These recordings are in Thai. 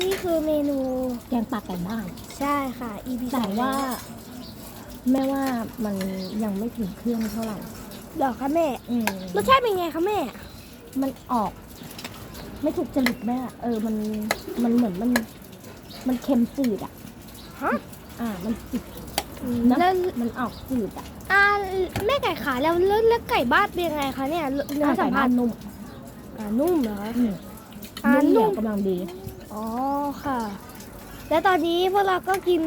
นี่คือเมนูแกงปลาไก่บ้านใช่ค่ะ EP แต่สองว่า แม่ว่ามันยังไม่ถึงเครื่องเท่าไหร่เหรอคะแม่ อืมรสชาติเป็นไงคะแม่ มันออก ไม่ถูกจริตแม่เออมันมันเหมือนมัน มันเค็มจืดอะฮะ อ่า มันจืดแล้นะวมันออกจืดอะอ่าแม่ไก่ขาแล้วแล้วแล้วไก่บ้านเป็นยังไงคะเนี่ยเนื้อสัมผัสไก่บ้านนุ่มอ่านุ่มเหรอคะอืมอ่านุ่มเหนีนุ่ยวมกำลังดี อ๋อค่ะ แล้วตอนนี้พวกเราก็กิน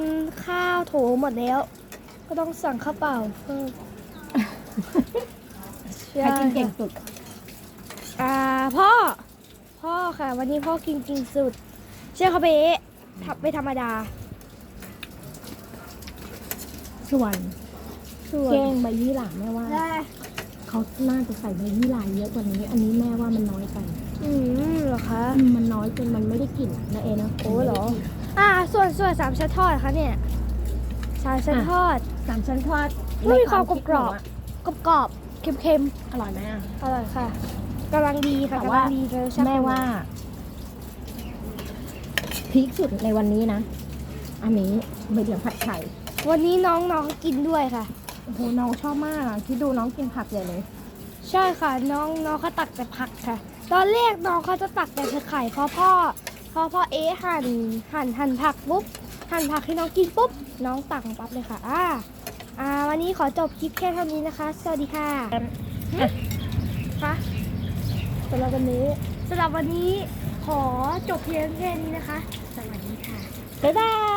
ข้าวโถหมดแล้ว ก็ต้องสั่งข้าวเปล่าเพิ่มใครกินเก่งสุด อ่าพ่อ พ่อค่ะ วันนี้พ่อกินกินสุด เชื่อเขาไปเอ๊ะทับไม่ธรรมดา ส่วนส่วนแกงใบยี่หร่าแม่ว่าได้เขาน่าจะใส่ใบยี่หร่าเยอะกว่านี้ อันนี้แม่ว่ามันน้อยไป อืมเหรอคะอื มมันน้อยจนมันไม่ได้กลิ่นนะเอนะโอ้เหรอ อ่า ส่วนส่วนสามชั้นทอดคะเนี่ยสามชั้นทอดสามชั้นทอดไม่มีความในดกรอบหนูะกรอบกรอบๆเค็มอร่อยไหมอะๆอร่อยค่ะกำลังดีค่ะแต่กำว่าลังดีเลยชอบแม่ว่าพีคสุดในวันนี้นะ อันนี้ใบเหลียงผัดไข่ วันนี้น้องน้องกินด้วยค่ะโอ้โหน้องชอบมากคิดดูน้องกินผักใหญ่เลย ใช่ค่ะ น้องน้องเขาตักแต่ผักค่ะ ตอนแรกน้องเขาจะตักแต่ไข่เพราะพ่อเพราะพ่อเอ๊ะหั่นหั่นหั่นผักปุ๊บหั่นผักให้น้องกินปุ๊บน้องตักปั๊บเลยค่ะอ่าอ่า วันนี้ขอจบคลิปแค่เท่านี้นะคะ สวัสดีค่ะค่ะสำหรับวันนี้สำหรับวันนี้ขอจบเพียงแค่นี้นะคะ สวัสดีค่ะบ๊ายบาบ๊ายบายย